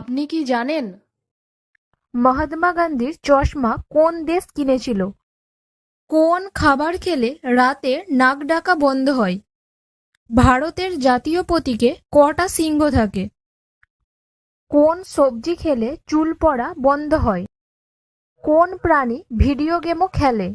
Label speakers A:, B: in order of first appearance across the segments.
A: আপনি কি জানেন?
B: মহাত্মা গান্ধীর চশমা কোন দেশ কিনেছিল?
A: কোন খাবার খেলে রাতে নাক ডাকা বন্ধ হয়? ভারতের জাতীয় প্রতীকে কটা সিংহ থাকে?
B: কোন সবজি খেলে চুল পড়া বন্ধ হয়? কোন প্রাণী ভিডিও গেমও খেলে?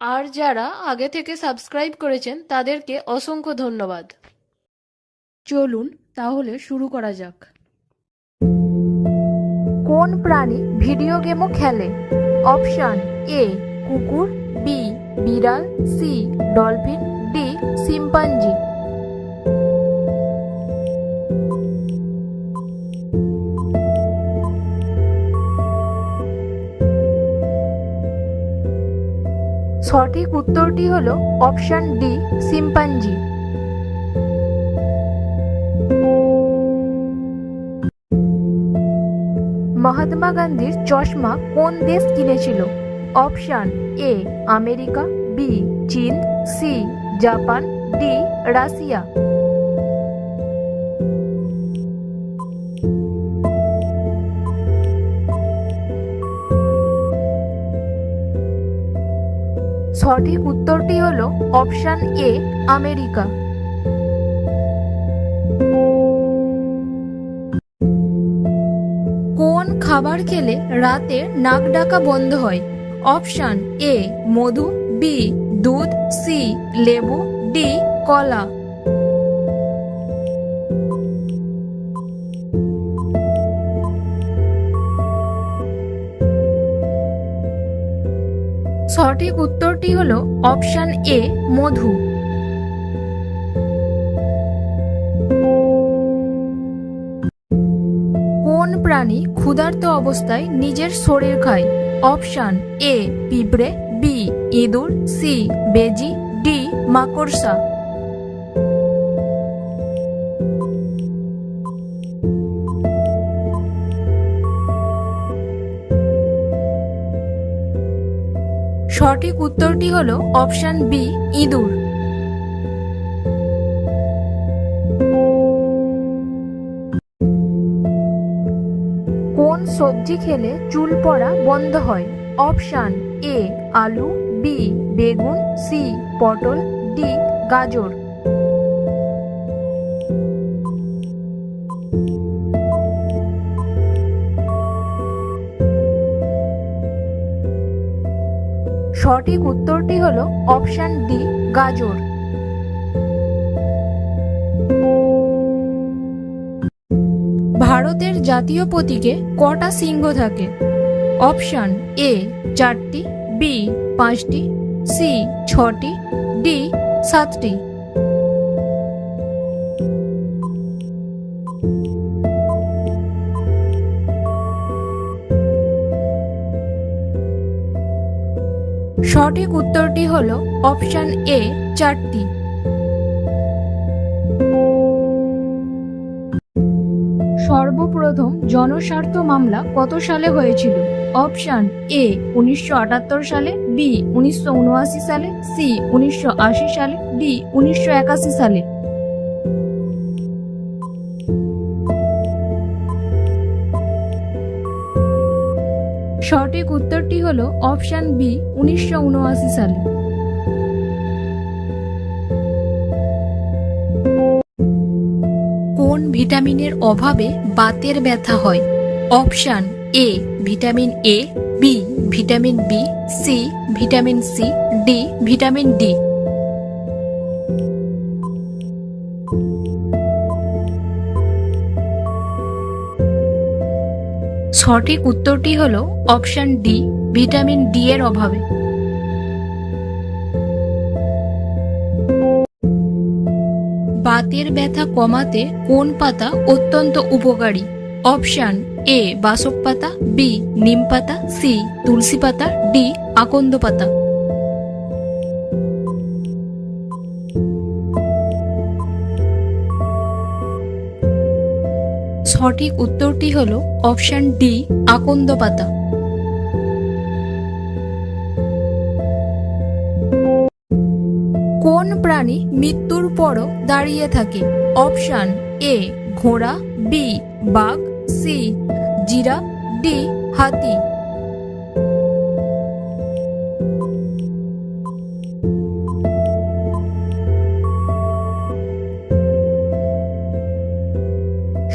A: আর যারা আগে থেকে সাবস্ক্রাইব করেছেন, তাদেরকে অসংখ্য ধন্যবাদ। চলুন তাহলে শুরু করা যাক।
B: কোন প্রাণী ভিডিও গেমও খেলে? অপশান এ, কুকুর, বি, বিড়াল, সি, ডলফিন, ডি শিম্পাঞ্জি সঠিক উত্তরটি হলো অপশান ডি সিম্পাঞ্জি মহাত্মা গান্ধীর চশমা কোন দেশ কিনেছিল? অপশান এ, আমেরিকা, বি, চীন, সি, জাপান, ডি, রাশিয়া। সঠিক উত্তরটি হল অপশান এ, আমেরিকা।
A: কোন খাবার খেলে রাতে নাক ডাকা বন্ধ হয়? অপশান এ, মধু, বি, দুধ, সি, লেবু, ডি, কলা। সঠিক উত্তরটি হল অপশান এ, মধু। কোন প্রাণী ক্ষুধার্ত অবস্থায় নিজের শরীর খায়? অপশান এ, পিঁপড়ে, বি, ইঁদুর, সি, বেজি, ডি, মাকড়সা। সঠিক উত্তরটি হল অপশান বি, ইঁদুর।
B: কোন সবজি খেলে চুল পড়া বন্ধ হয়? অপশান এ, আলু, বি, বেগুন, সি, পটল, ডি, গাজর। সঠিক উত্তরটি হলো অপশান ডি, গাজর।
A: ভারতের জাতীয় প্রতীকে কটা সিংহ থাকে? অপশান এ, চারটি, বি, পাঁচটি, সি, ছটি, ডি, সাতটি। সঠিক উত্তরটি হল অপশান এ, চারটি। সর্বপ্রথম জনস্বার্থ মামলা কত সালে হয়েছিল? অপশান এ, উনিশশো আটাত্তর সালে, বি, উনিশশো উনআশি সালে, সি, উনিশশো আশি সালে, ডি, উনিশশো একাশি সালে। সঠিক উত্তরটি হল অপশান বি, উনিশশো উনআশি সালে। কোন ভিটামিনের অভাবে বাতের ব্যথা হয়? Option A, vitamin A, B, vitamin B, C, vitamin C, D, vitamin D. সঠিক উত্তরটি হল অপশান ডি, ভিটামিন ডি এর অভাবে। বাতের ব্যথা কমাতে কোন পাতা অত্যন্ত উপকারী? অপশান
B: এ, বাসক পাতা, বি, নিম পাতা, সি, তুলসী পাতা, ডি, আকন্দ পাতা। সঠিক উত্তরটি হল অপশান ডি, আকন্দ পাতা। কোন প্রাণী মৃত্যুর পরও দাঁড়িয়ে থাকে? অপশান এ, ঘোড়া, বি, বাঘ, সি, জিরা, ডি, হাতি।